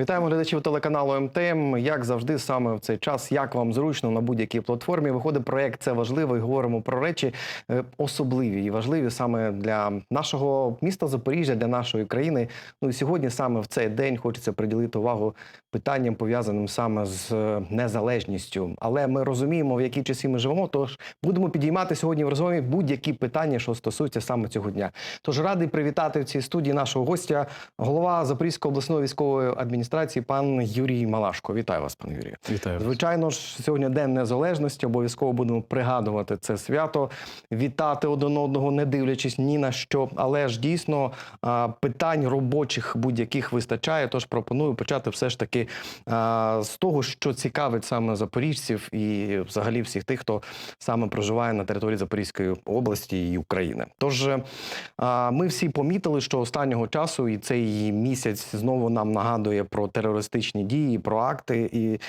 Вітаємо глядачів телеканалу МТМ. Як завжди, саме в цей час, як вам зручно на будь-якій платформі, виходить проект Це важливо і говоримо про речі е, особливі і важливі саме для нашого міста Запоріжжя, для нашої країни. Ну і сьогодні саме в цей день хочеться приділити увагу питанням, пов'язаним саме з е, незалежністю. Але ми розуміємо, в які часи ми живемо. Тож будемо підіймати сьогодні в розмові будь-які питання, що стосуються саме цього дня. Тож радий привітати в цій студії нашого гостя, голова Запорізької обласної військової адміністрації, пан Юрій Малашко. Вітаю вас, пане Юрію. Вітаю. Звичайно ж, сьогодні День Незалежності. Обов'язково будемо пригадувати це свято, вітати один одного, не дивлячись ні на що. Але ж дійсно питань робочих будь-яких вистачає. Тож пропоную почати все ж таки з того, що цікавить саме запоріжців і взагалі всіх тих, хто саме проживає на території Запорізької області і України. Тож ми всі помітили, що останнього часу і цей місяць знову нам нагадує про терористичні дії, про акти і.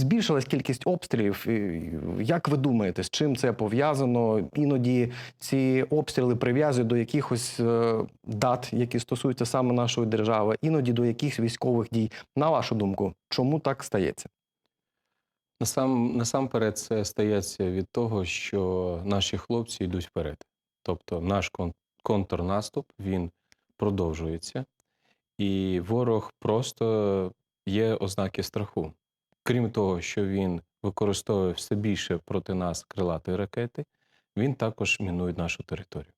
Збільшилась кількість обстрілів. Як ви думаєте, з чим це пов'язано? Іноді ці обстріли прив'язують до якихось е, дат, які стосуються саме нашої держави, іноді до якихось військових дій. На вашу думку, чому так стається? Насам, насамперед це стається від того, що наші хлопці йдуть вперед. Тобто наш контрнаступ він продовжується, і ворог просто є ознаки страху. Крім того, що він використовує все більше проти нас крилаті ракети, він також мінує нашу територію.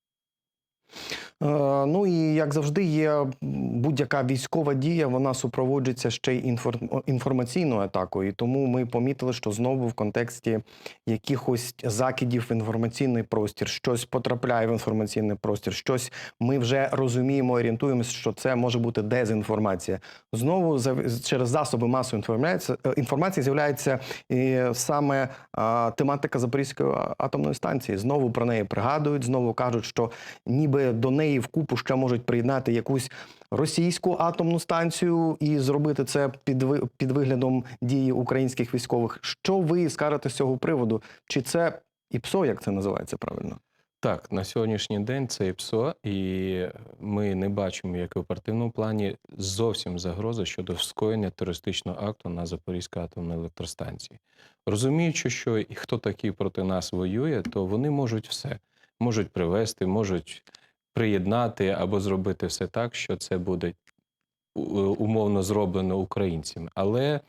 Е, Ну і як завжди, є будь-яка військова дія, вона супроводжується ще й інформаційною атакою. Тому ми помітили, що знову в контексті якихось закидів в інформаційний простір, щось потрапляє в інформаційний простір, щось ми вже розуміємо, орієнтуємося, що це може бути дезінформація. Знову через засоби масової інформації, е, з'являється саме тематика Запорізької атомної станції. Знову про неї пригадують, знову кажуть, що ніби до неї в купу ще можуть приєднати якусь російську атомну станцію і зробити це під, під виглядом дії українських військових. Що ви скажете з цього приводу? Чи це ІПСО, як це називається правильно? Так, на сьогоднішній день це ІПСО, і ми не бачимо, як в оперативному плані, зовсім загрози щодо скоєння терористичного акту на Запорізькій атомній електростанції. Розуміючи, що і хто такий проти нас воює, то вони можуть все. Можуть привести, можуть приєднати або зробити все так, що це буде умовно зроблено українцями. Але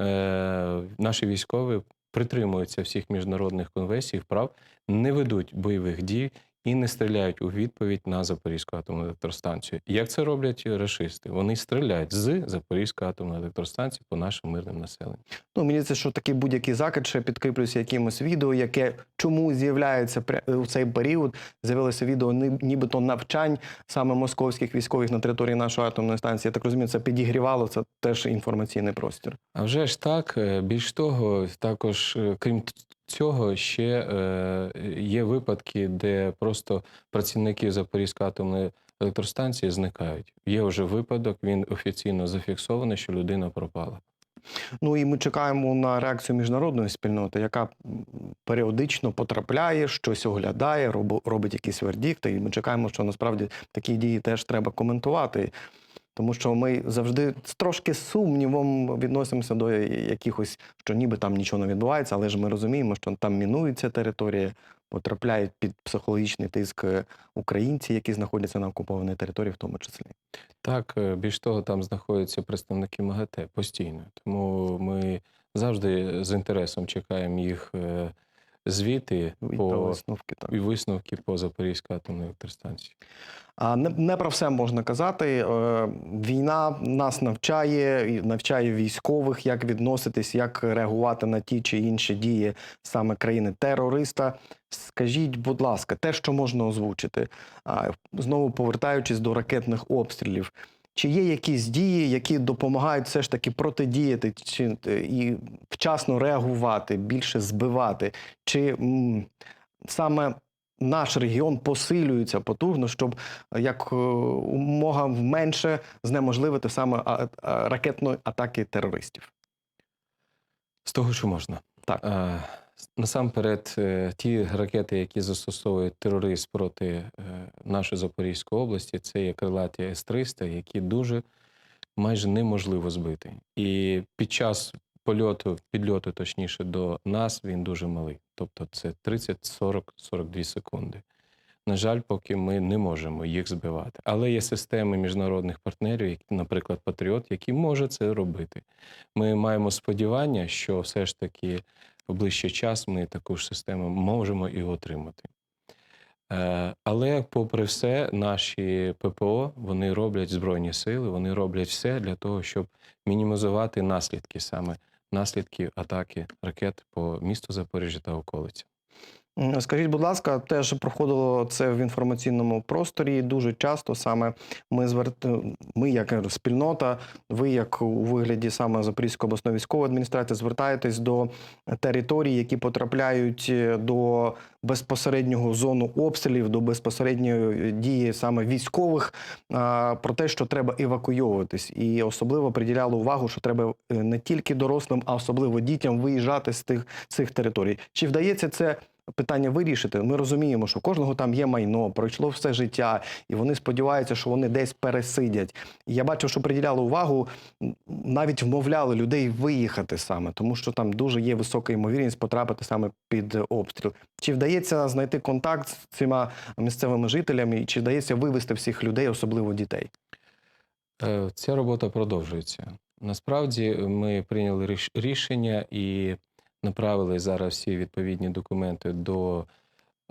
е, наші військові притримуються всіх міжнародних конвенцій, прав, не ведуть бойових дій і не стріляють у відповідь на Запорізьку атомну електростанцію. Як це роблять рашисти? Вони стріляють з Запорізької атомної електростанції по нашим мирним населенням. Ну, мені це що такий будь-який закид ще підкріплюється якимось відео, яке чому з'являється у цей період. З'явилося відео ні- нібито навчань саме московських військових на території нашої атомної станції. Я так розумію, це підігрівало це теж інформаційний простір. А вже ж так, е, більш того, також, е, крім цього, ще е, є випадки, де просто працівники Запорізької атомної електростанції зникають. Є вже випадок, він офіційно зафіксований, що людина пропала. Ну і ми чекаємо на реакцію міжнародної спільноти, яка періодично потрапляє, щось оглядає, робить якісь вердикти. І ми чекаємо, що насправді такі дії теж треба коментувати. Тому що ми завжди з трошки сумнівом відносимося до якихось, що ніби там нічого не відбувається, але ж ми розуміємо, що там мінується територія, потрапляють під психологічний тиск е, українці, які знаходяться на окупованій території, в тому числі. Так, е, більш того, там знаходяться представники МАГАТЕ постійно. Тому ми завжди з інтересом чекаємо їх е, звіти І по висновки так. і висновки по Запорізькій атомній електростанції. Не, не про все можна казати. Е, Війна нас навчає, навчає військових, як відноситись, як реагувати на ті чи інші дії саме країни-терориста. Скажіть, будь ласка, те, що можна озвучити, знову повертаючись до ракетних обстрілів. Чи є якісь дії, які допомагають все ж таки протидіяти чи і вчасно реагувати, більше збивати? Чи м, саме наш регіон посилюється потужно, щоб е, як е, умога менше знеможливити саме а- а- ракетної атаки терористів? З того, що можна. Так. Е, Насамперед, ті ракети, які застосовує терорист проти нашої Запорізької області, це є крилаті С-300, які дуже майже неможливо збити. І під час польоту, підльоту, точніше, до нас він дуже малий. Тобто це 30, 40, 42 секунди. На жаль, поки ми не можемо їх збивати. Але є системи міжнародних партнерів, наприклад, Патріот, які можуть це робити. Ми маємо сподівання, що все ж таки в ближчий час ми таку ж систему можемо і отримати. Е, Але, попри все, наші ППО вони роблять збройні сили, вони роблять все для того, щоб мінімізувати наслідки саме наслідки атаки ракет по місту Запоріжжя та околиці. Скажіть, будь ласка, теж проходило це в інформаційному просторі. Дуже часто саме ми зверт... ми, як спільнота, ви, як у вигляді саме Запорізької обласної військової адміністрації, звертаєтесь до територій, які потрапляють е, до безпосереднього зону обстрілів, до безпосередньої дії саме військових, про те, що треба евакуйовуватись, і особливо приділяли увагу, що треба е, не тільки дорослим, а особливо дітям виїжджати з тих цих територій. Чи вдається це? Питання вирішити. Ми розуміємо, що кожного там є майно, пройшло все життя, і вони сподіваються, що вони десь пересидять. І я бачив, що приділяли увагу, навіть вмовляли людей виїхати саме, тому що там дуже є висока ймовірність потрапити саме під обстріл. Чи вдається знайти контакт з цими місцевими жителями, і чи вдається вивести всіх людей, особливо дітей? Е, Ця робота продовжується. Насправді ми прийняли рішення і направили зараз всі відповідні документи до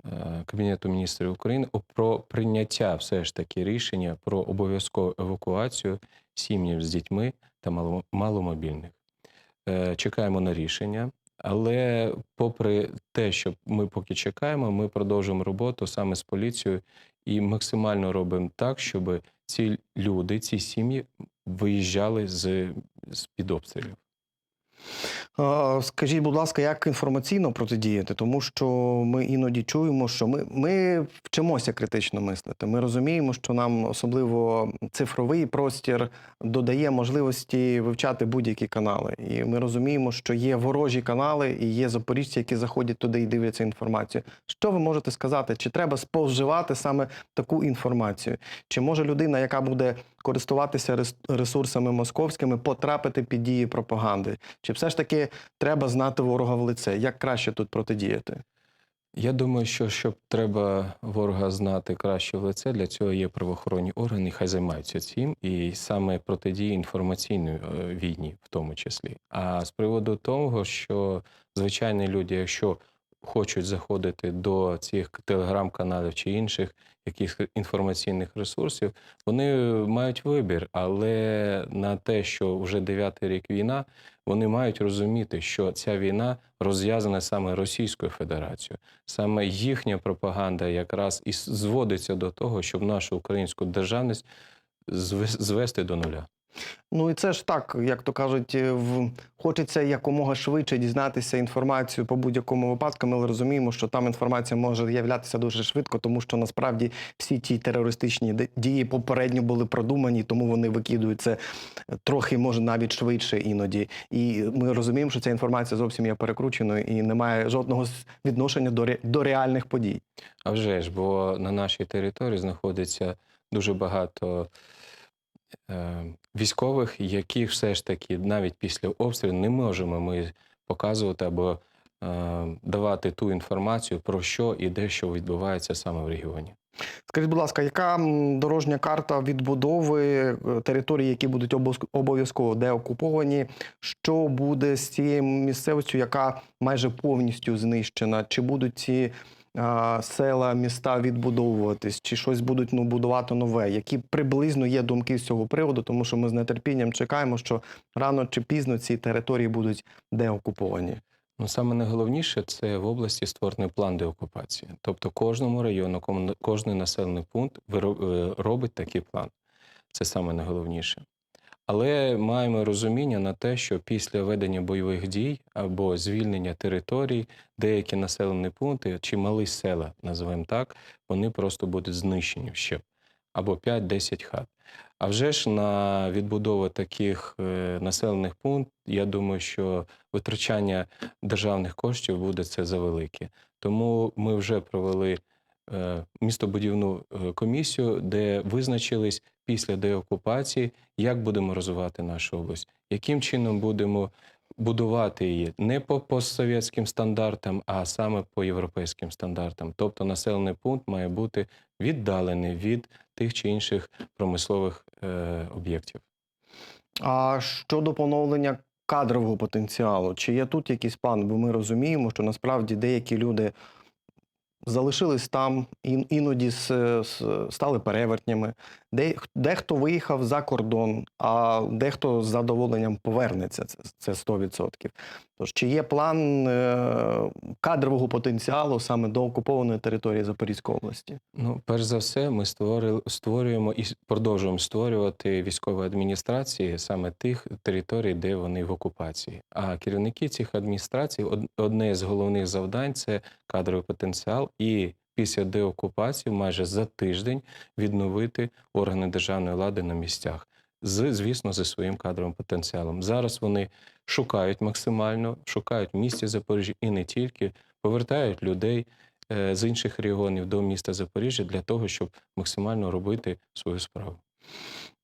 е, Кабінету міністрів України про прийняття все ж таки рішення про обов'язкову евакуацію сім'їв з дітьми та мало- маломобільних. Е, Чекаємо на рішення. Але попри те, що ми поки чекаємо, ми продовжуємо роботу саме з поліцією і максимально робимо так, щоб ці люди, ці сім'ї виїжджали з під обстрілів. Скажіть, будь ласка, як інформаційно протидіяти? Тому що ми іноді чуємо, що ми, ми вчимося критично мислити. Ми розуміємо, що нам особливо цифровий простір додає можливості вивчати будь-які канали. І ми розуміємо, що є ворожі канали і є запоріжці, які заходять туди і дивляться інформацію. Що ви можете сказати? Чи треба споживати саме таку інформацію? Чи може людина, яка буде користуватися рес- ресурсами московськими, потрапити під дії пропаганди? Чи все ж таки треба знати ворога в лице? Як краще тут протидіяти? Я думаю, що щоб треба ворога знати краще в лице, для цього є правоохоронні органи, хай займаються цим, і саме протидії інформаційної е, війні, в тому числі. А з приводу того, що звичайні люди, якщо хочуть заходити до цих телеграм-каналів чи інших якихось інформаційних ресурсів, вони мають вибір. Але на те, що вже дев'ятий рік війна, вони мають розуміти, що ця війна розв'язана саме Російською Федерацією. Саме їхня пропаганда якраз і зводиться до того, щоб нашу українську державність зве- звести до нуля. Ну і це ж так, як то кажуть, е, в... хочеться якомога швидше дізнатися інформацію по будь-якому випадку. Ми розуміємо, що там інформація може з'являтися дуже швидко, тому що насправді всі ті терористичні дії попередньо були продумані, тому вони викидуються трохи, може навіть швидше іноді. І ми розуміємо, що ця інформація зовсім є перекрученою і не має жодного відношення до, ре... до реальних подій. А вже ж, бо на нашій території знаходиться дуже багато е, військових, які все ж таки навіть після обстрілу не можемо ми показувати або е, давати ту інформацію, про що і де що відбувається саме в регіоні. Скажіть, будь ласка, яка дорожня карта відбудови е, територій, які будуть обов'язк- обов'язково деокуповані? Що буде з цією місцевістю, яка майже повністю знищена? Чи будуть ці села, міста відбудовуватись, чи щось будуть ну, будувати нове? Які приблизно є думки з цього приводу? Тому що ми з нетерпінням чекаємо, що рано чи пізно ці території будуть деокуповані. Ну, саме найголовніше це в області створений план деокупації. Тобто кожному району, кожний населений пункт е, робить такий план. Це саме найголовніше. Але маємо розуміння на те, що після ведення бойових дій або звільнення територій, деякі населені пункти чи малі села, називаємо так, вони просто будуть знищені ще або 5-10 хат. А вже ж на відбудову таких е, населених пунктів, я думаю, що витрачання державних коштів буде це завелике. Тому ми вже провели містобудівну е, комісію, де визначились після деокупації, як будемо розвивати нашу область, яким чином будемо будувати її не по постсовєтським стандартам, а саме по європейським стандартам. Тобто населений пункт має бути віддалений від тих чи інших промислових е, об'єктів. А щодо поновлення кадрового потенціалу, чи є тут якийсь план? Бо ми розуміємо, що насправді деякі люди залишились там, ін- іноді стали перевертнями, де, дехто виїхав за кордон, а дехто з задоволенням повернеться. Це, це 100%. Тож, чи є план е, кадрового потенціалу саме до окупованої території Запорізької області? Ну, перш за все, ми створили, створюємо і продовжуємо створювати військові адміністрації саме тих територій, де вони в окупації. А керівники цих адміністрацій од- одне з головних завдань це кадровий потенціал, і після деокупації майже за тиждень відновити органи державної влади на місцях. З, звісно, зі своїм кадровим потенціалом. Зараз вони шукають максимально, шукають місті Запоріжжя і не тільки, повертають людей е, з інших регіонів до міста Запоріжжя для того, щоб максимально робити свою справу.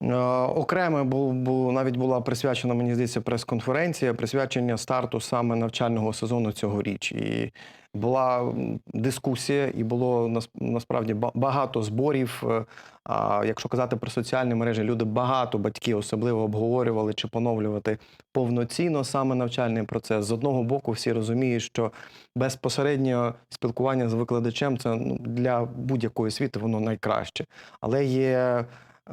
Е, Окремо бу, навіть була присвячена, мені здається, прес-конференція, присвячення старту саме навчального сезону цьогоріч. І була дискусія, і було нас- насправді ба- багато зборів. Е, А якщо казати про соціальні мережі, люди багато батьки особливо обговорювали, чи поновлювати повноцінно саме навчальний процес. З одного боку, всі розуміють, що безпосередньо спілкування з викладачем це ну, для будь-якої освіти воно найкраще. Але є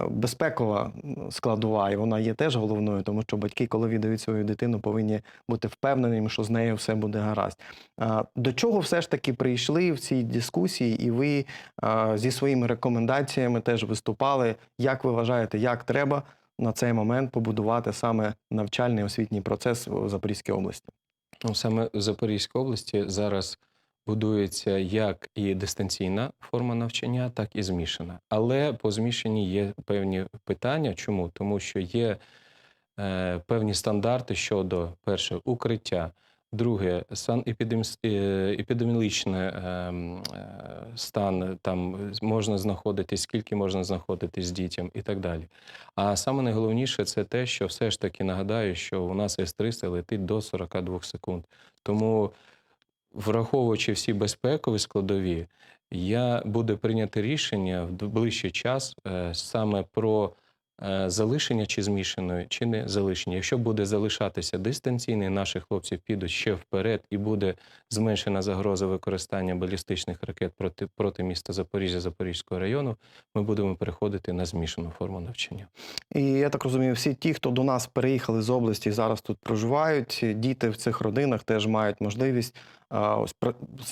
безпекова складова, і вона є теж головною, тому що батьки, коли віддають свою дитину, повинні бути впевненими, що з нею все буде гаразд. До чого все ж таки прийшли в цій дискусії, і ви зі своїми рекомендаціями теж виступали. Як ви вважаєте, як треба на цей момент побудувати саме навчальний освітній процес у Запорізькій області? Ну, саме в Запорізькій області зараз будується як і дистанційна форма навчання, так і змішана. Але по змішанні є певні питання. Чому? Тому що є е, певні стандарти щодо перше укриття. Друге, санепідеміологічний ем, е, стан, там можна знаходитись, скільки можна знаходитись з дітям і так далі. А саме найголовніше це те, що все ж таки нагадаю, що у нас С-300 летить до 42 секунд. Тому, враховуючи всі безпекові складові, я буде прийняти рішення в ближчий час е, саме про залишення чи змішаної, чи не залишення. Якщо буде залишатися дистанційний, наші хлопці підуть ще вперед і буде зменшена загроза використання балістичних ракет проти, проти міста Запоріжжя, Запорізького району, ми будемо переходити на змішану форму навчання. І я так розумію, всі ті, хто до нас переїхали з області і зараз тут проживають, діти в цих родинах теж мають можливість ось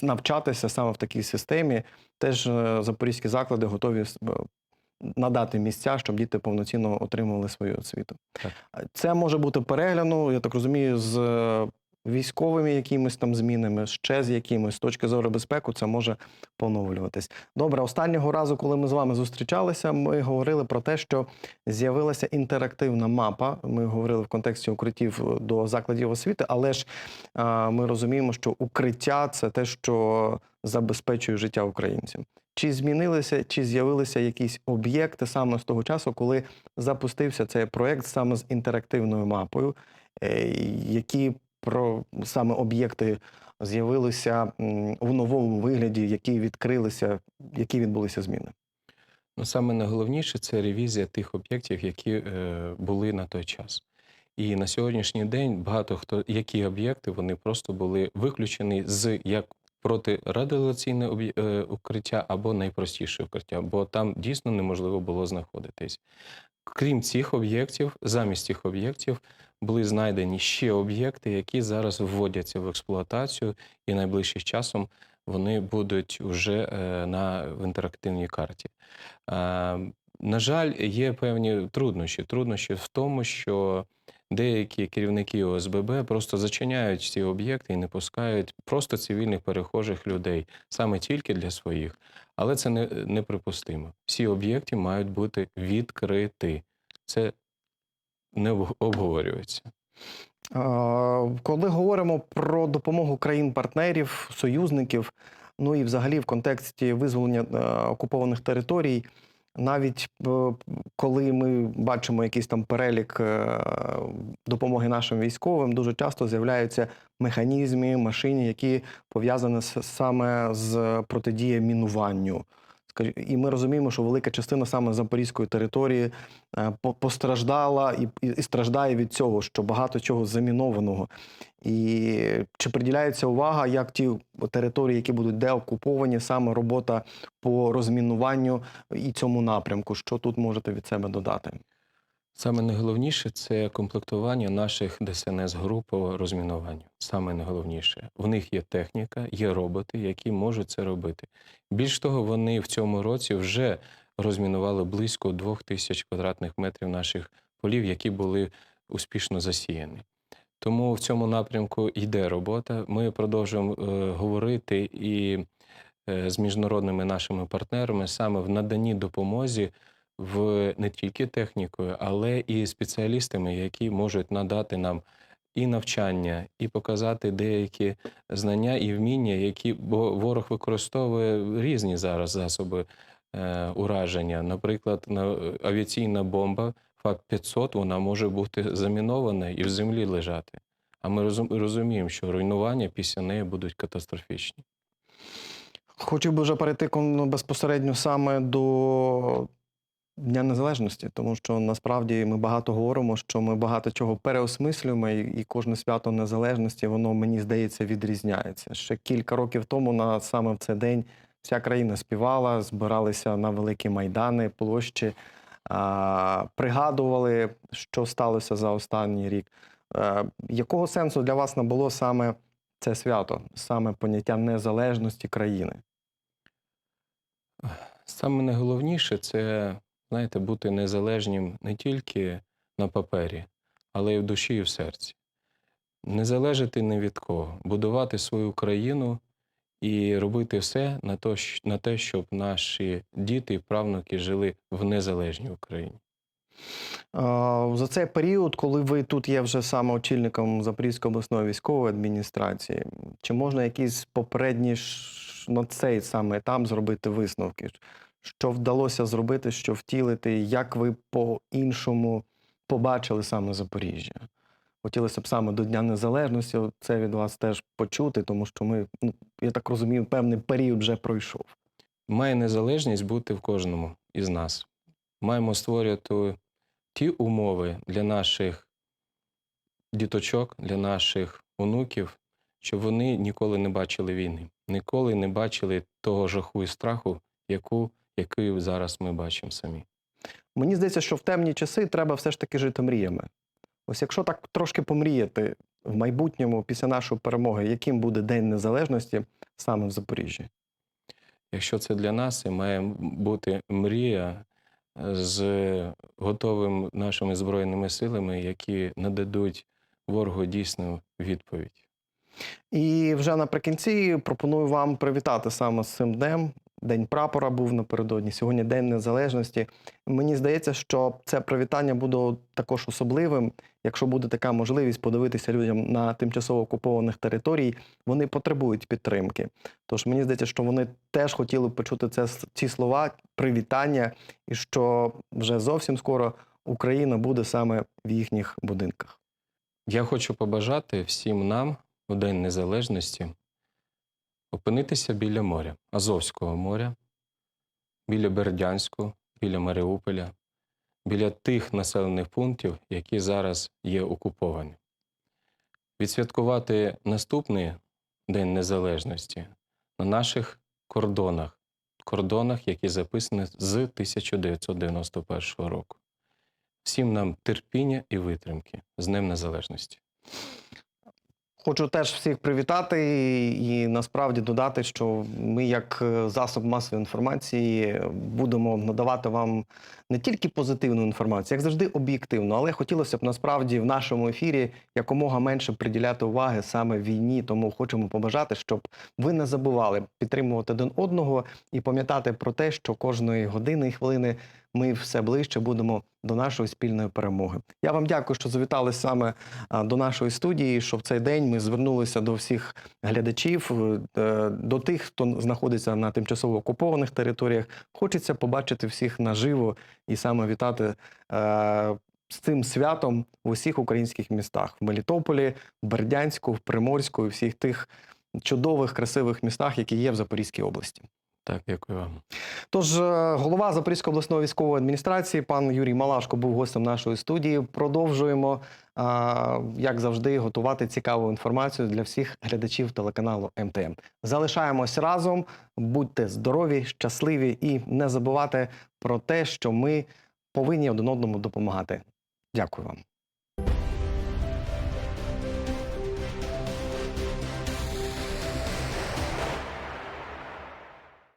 навчатися саме в такій системі. Теж е, запорізькі заклади готові надати місця, щоб діти повноцінно отримували свою освіту. Так. Це може бути перегляну, я так розумію, з е, військовими якимись там змінами, ще з якимось з точки зору безпеки, це може поновлюватись. Добре, останнього разу, коли ми з вами зустрічалися, ми говорили про те, що з'явилася інтерактивна мапа. Ми говорили в контексті укриттів до закладів освіти, але ж ми розуміємо, що укриття це те, що забезпечує життя українців. Чи змінилися, чи з'явилися якісь об'єкти саме з того часу, коли запустився цей проєкт саме з інтерактивною мапою, е, які про саме об'єкти з'явилися у новому вигляді, які відкрилися, які відбулися зміни? Ну, саме найголовніше це ревізія тих об'єктів, які е, були на той час. І на сьогоднішній день багато хто, які об'єкти вони просто були виключені з як протирадіаційне е, укриття або найпростіше укриття, бо там дійсно неможливо було знаходитись. Крім цих об'єктів, замість цих об'єктів були знайдені ще об'єкти, які зараз вводяться в експлуатацію, і найближчим часом вони будуть вже е, на в інтерактивній карті. Е, На жаль, є певні труднощі. Труднощі в тому, що деякі керівники ОСББ просто зачиняють ці об'єкти і не пускають просто цивільних перехожих людей саме тільки для своїх. Але це не, неприпустимо. Всі об'єкти мають бути відкриті. Це не обг- обговорюється. Коли говоримо про допомогу країн-партнерів, союзників, Ну і взагалі в контексті визволення е, окупованих територій, навіть е, коли ми бачимо якийсь там перелік е, допомоги нашим військовим, дуже часто з'являються механізми, машини, які пов'язані саме з протидією мінуванню. І ми розуміємо, що велика частина саме запорізької території е, постраждала і, і страждає від цього, що багато чого замінованого. І чи приділяється увага, як ті території, які будуть деокуповані, саме робота по розмінуванню і цьому напрямку? Що тут можете від себе додати? Саме найголовніше це комплектування наших ДСНС груп по розмінуванню. Саме найголовніше. В них є техніка, є роботи, які можуть це робити. Більш того, вони в цьому році вже розмінували близько двох тисяч квадратних метрів наших полів, які були успішно засіяні. Тому в цьому напрямку йде робота. Ми продовжуємо е, говорити і е, з міжнародними нашими партнерами саме в наданні допомозі в не тільки технікою, але і спеціалістами, які можуть надати нам і навчання, і показати деякі знання і вміння, які бо ворог використовує різні зараз засоби е, ураження. Наприклад, на авіаційна бомба ФАП-500 вона може бути замінована і в землі лежати. А ми розуміємо, що руйнування після неї будуть катастрофічні. Хотів би вже перейти ну, безпосередньо саме до Дня Незалежності, тому що насправді ми багато говоримо, що ми багато чого переосмислюємо, і, кожне свято незалежності, воно мені здається відрізняється. Ще кілька років тому, на саме в цей день, вся країна співала, збиралися на великі майдани, площі, а, пригадували, що сталося за останній рік. Е, якого сенсу для вас набуло саме це свято, саме поняття незалежності країни? Саме найголовніше це, знаєте, бути незалежнім не тільки на папері, але й в душі і в серці. Не залежати ні від кого, будувати свою країну і робити все на то, на те, щоб наші діти і правнуки жили в незалежній Україні. За цей період, коли ви тут є вже саме очільником Запорізької обласної військової адміністрації, чи можна якісь попередні на цей саме етап зробити висновки? Що вдалося зробити, що втілити, як ви по-іншому побачили саме Запоріжжя? Хотілося б саме до Дня Незалежності це від вас теж почути, тому що ми, ну, я так розумію, певний період вже пройшов. Має незалежність бути в кожному із нас. Маємо створювати ті умови для наших діточок, для наших онуків, щоб вони ніколи не бачили війни, ніколи не бачили того жаху і страху, яку, який зараз ми бачимо самі. Мені здається, що в темні часи треба все ж таки жити мріями. Ось якщо так трошки помріяти в майбутньому, після нашої перемоги, яким буде День Незалежності саме в Запоріжжі? Якщо це для нас, це має бути мрія е, з готовими нашими збройними силами, які нададуть ворогу дійсну відповідь. І вже наприкінці пропоную вам привітати саме з цим днем. День прапора був напередодні. Сьогодні День Незалежності. Мені здається, що це привітання буде також особливим, якщо буде така можливість подивитися людям на тимчасово окупованих територій. Вони потребують підтримки. Тож мені здається, що вони теж хотіли б почути це ці слова, привітання, і що вже зовсім скоро Україна буде саме в їхніх будинках. Я хочу побажати всім нам у День Незалежності опинитися біля моря, Азовського моря, біля Бердянську, біля Маріуполя, біля тих населених пунктів, які зараз є окуповані. Відсвяткувати наступний День Незалежності на наших кордонах, кордонах, які записані з 1991 року. Всім нам терпіння і витримки з Днем Незалежності. Хочу теж всіх привітати і, і насправді додати, що ми, як е, засоб масової інформації, будемо надавати вам не тільки позитивну інформацію, як завжди об'єктивну, але хотілося б насправді в нашому ефірі якомога менше приділяти уваги саме війні. Тому хочемо побажати, щоб ви не забували підтримувати один одного і пам'ятати про те, що кожної години і хвилини ми все ближче будемо до нашої спільної перемоги. Я вам дякую, що завітали саме до нашої студії. Що в цей день ми звернулися до всіх глядачів, е, до тих, хто знаходиться на тимчасово окупованих територіях. Хочеться побачити всіх наживо і саме вітати е, з цим святом в усіх українських містах в Мелітополі, в Бердянську, в Приморську і всіх тих чудових, красивих містах, які є в Запорізькій області. Так, дякую вам. Тож, е, голова Запорізької обласної військової адміністрації, пан Юрій Малашко, був гостем нашої студії. Продовжуємо, як завжди, готувати цікаву інформацію для всіх глядачів телеканалу МТМ. Залишаємось разом, будьте здорові, щасливі і не забувайте про те, що ми повинні один одному допомагати. Дякую вам.